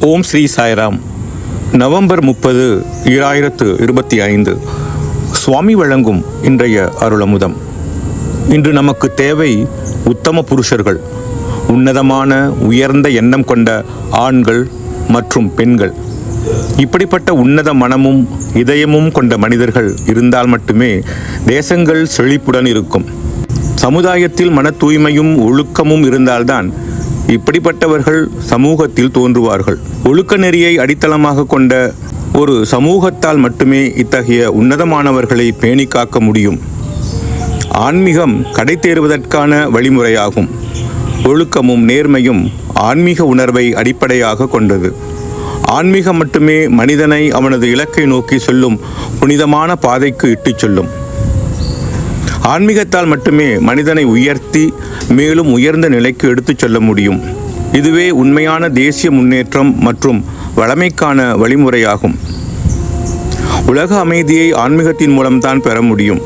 ஓம் Sri Sairam. November முப்பது ஈராயிரத்து இருபத்தி ஐந்து. சுவாமி வழங்கும் இன்றைய அருளமுதம். இன்று நமக்கு தேவை உத்தம புருஷர்கள் உன்னதமான உயர்ந்த எண்ணம் கொண்ட ஆண்கள் மற்றும் பெண்கள். இப்படிப்பட்ட உன்னத மனமும் இதயமும் கொண்ட மனிதர்கள் இருந்தால் மட்டுமே தேசங்கள் செழிப்புடன் இருக்கும். சமுதாயத்தில் மன தூய்மையும் ஒழுக்கமும் இருந்தால்தான் இப்படிப்பட்டவர்கள் சமூகத்தில் தோன்றுவார்கள். ஒழுக்க நெறியை அடித்தளமாக கொண்ட ஒரு சமூகத்தால் மட்டுமே இத்தகைய உன்னதமானவர்களை பேணி காக்க முடியும். ஆன்மீகம் கடை தேறுவதற்கான வழிமுறையாகும். ஒழுக்கமும் நேர்மையும் ஆன்மீக உணர்வை அடிப்படையாக கொண்டது. ஆன்மீகம் மட்டுமே மனிதனை அவனது இலக்கை நோக்கி செல்லும் புனிதமான பாதைக்கு இட்டுச் செல்லும். ஆன்மீகத்தால் மட்டுமே மனிதனை உயர்த்தி மேலும் உயர்ந்த நிலைக்கு எடுத்துச் செல்ல முடியும். இதுவே உண்மையான தேசிய முன்னேற்றம் மற்றும் வளமைக்கான வழிமுறையாகும். உலக அமைதியை ஆன்மீகத்தின் மூலம்தான் பெற முடியும்.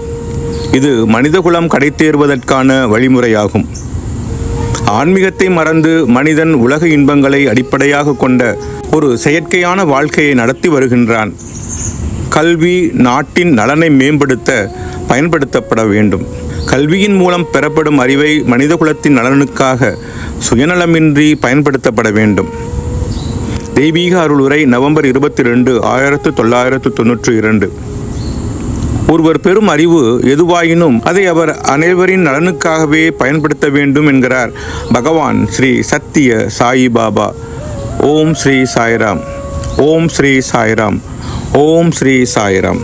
இது மனிதகுலம் கடைத்தேறுவதற்கான வழிமுறையாகும். ஆன்மீகத்தை மறந்து மனிதன் உலக இன்பங்களை அடிப்படையாக கொண்ட ஒரு செயற்கையான வாழ்க்கையை நடத்தி வருகின்றான். கல்வி நாட்டின் நலனை மேம்படுத்த பயன்படுத்தப்பட வேண்டும். கல்வியின் மூலம் பெறப்படும் அறிவை மனிதகுலத்தின் நலனுக்காக சுயநலமின்றி பயன்படுத்தப்பட வேண்டும். தெய்வீக அருளுரை நவம்பர் இருபத்தி ரெண்டு ஆயிரத்து தொள்ளாயிரத்து தொன்னூற்றி இரண்டு. ஒருவர் பெரும் அறிவு எதுவாயினும் அதை அவர் அனைவரின் நலனுக்காகவே பயன்படுத்த வேண்டும் என்கிறார் பகவான் ஸ்ரீ சத்திய சாயி பாபா ஓம் ஸ்ரீ சாய்ராம். ஓம் ஸ்ரீ சாய்ராம். ஓம் ஸ்ரீ சாய்ராம்.